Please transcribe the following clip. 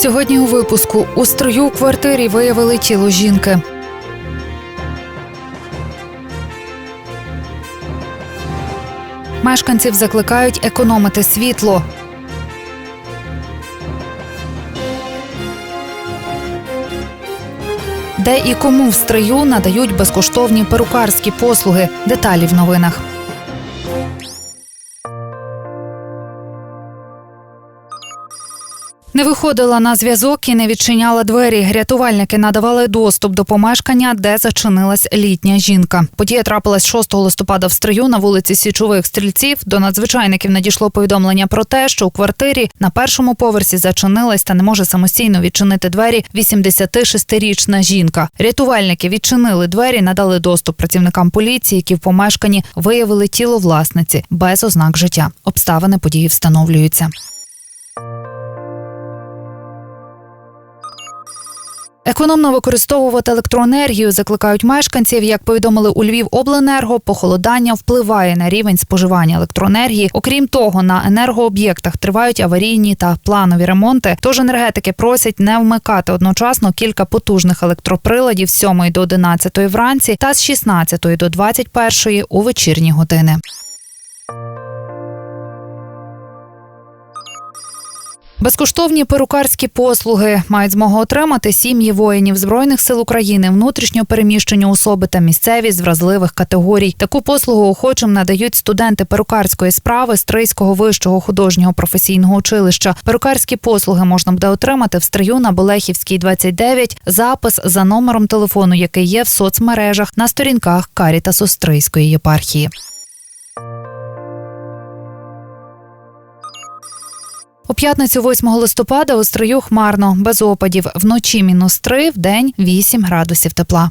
Сьогодні у випуску у строю у квартирі виявили тіло жінки. Мешканців закликають економити світло. Де і кому в стрию надають безкоштовні перукарські послуги. Деталі в новинах. Не виходила на зв'язок і не відчиняла двері. Рятувальники надавали доступ до помешкання, де зачинилась літня жінка. Подія трапилась 6 листопада в стрию на вулиці Січових стрільців. До надзвичайників надійшло повідомлення про те, що у квартирі на першому поверсі зачинилась та не може самостійно відчинити двері 86-річна жінка. Рятувальники відчинили двері, надали доступ працівникам поліції, які в помешканні виявили тіло власниці без ознак життя. Обставини події встановлюються. Економно використовувати електроенергію закликають мешканців. Як повідомили у Львівобленерго, похолодання впливає на рівень споживання електроенергії. Окрім того, на енергооб'єктах тривають аварійні та планові ремонти. Тож енергетики просять не вмикати одночасно кілька потужних електроприладів з 7 до 11 вранці та з 16 до 21 у вечірні години. Безкоштовні перукарські послуги мають змогу отримати сім'ї воїнів збройних сил України, внутрішньо переміщені особи та місцеві з вразливих категорій. Таку послугу охочим надають студенти перукарської справи Стрийського вищого художнього професійного училища. Перукарські послуги можна буде отримати в стрию на Болехівській 29, запис за номером телефону, який є в соцмережах на сторінках Карітасу Стрийської єпархії. П'ятницю 8 листопада у стрию хмарно, без опадів. Вночі мінус 3, в день 8 градусів тепла.